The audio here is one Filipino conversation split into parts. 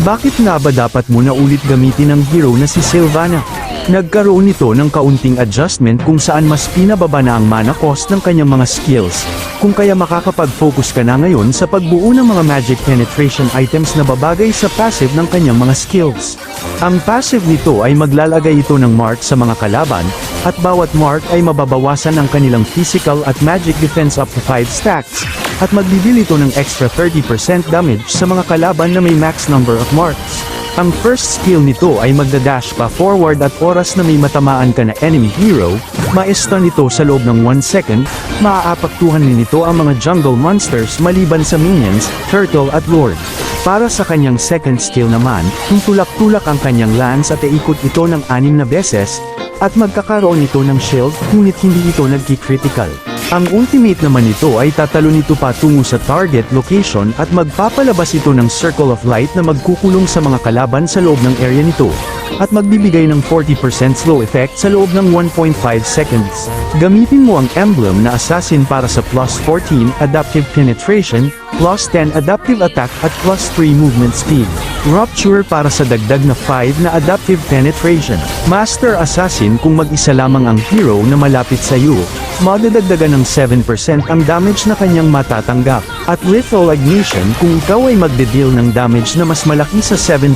Bakit nga ba dapat mo na ulit gamitin ang hero na si Sylvana? Nagkaroon ito ng kaunting adjustment kung saan mas pinababa na ang mana cost ng kanyang mga skills, kung kaya makakapag-focus ka na ngayon sa pagbuo ng mga magic penetration items na babagay sa passive ng kanyang mga skills. Ang passive nito ay maglalagay ito ng mark sa mga kalaban, at bawat mark ay mababawasan ang kanilang physical at magic defense up to 5 stacks, at magbibili ito ng extra 30% damage sa mga kalaban na may max number of marks. Ang first skill nito ay magdadash pa forward at oras na may matamaan ka na enemy hero, ma-stun ito sa loob ng 1 second, maaapaktuhan nito ang mga jungle monsters maliban sa minions, turtle at lord. Para sa kanyang second skill naman, tutulak-tulak ang kanyang lance at iikot ito ng anim na beses, at magkakaroon ito ng shield, ngunit hindi ito nagki-critical. Ang ultimate naman nito ay tatalo nito patungo sa target location at magpapalabas ito ng circle of light na magkukulong sa mga kalaban sa loob ng area nito, at magbibigay ng 40% slow effect sa loob ng 1.5 seconds. Gamitin mo ang emblem na assassin para sa plus 14 adaptive penetration, plus 10 adaptive attack at plus 3 movement speed. Rupture para sa dagdag na 5 na adaptive penetration. Master Assassin kung mag-isa lamang ang hero na malapit sa iyo, madadagdagan ng 7% ang damage na kanyang matatanggap. At Lethal Ignition kung ikaw ay magde-deal ng damage na mas malaki sa 7%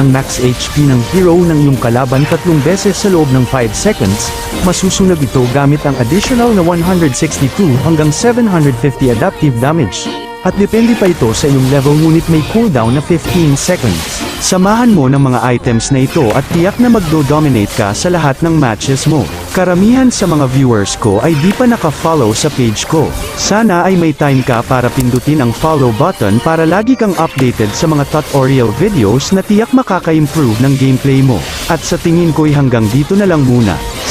ng max HP ng hero ng iyong kalaban tatlong beses sa loob ng 5 seconds, masusunog ito gamit ang additional na 162 hanggang 750 adaptive damage. At depende pa ito sa iyong level ngunit may cooldown na 15 seconds. Samahan mo ng mga items na ito at tiyak na magdo-dominate ka sa lahat ng matches mo. Karamihan sa mga viewers ko ay di pa naka-follow sa page ko. Sana ay may time ka para pindutin ang follow button para lagi kang updated sa mga tutorial videos na tiyak makaka-improve ng gameplay mo. At sa tingin ko'y hanggang dito na lang muna.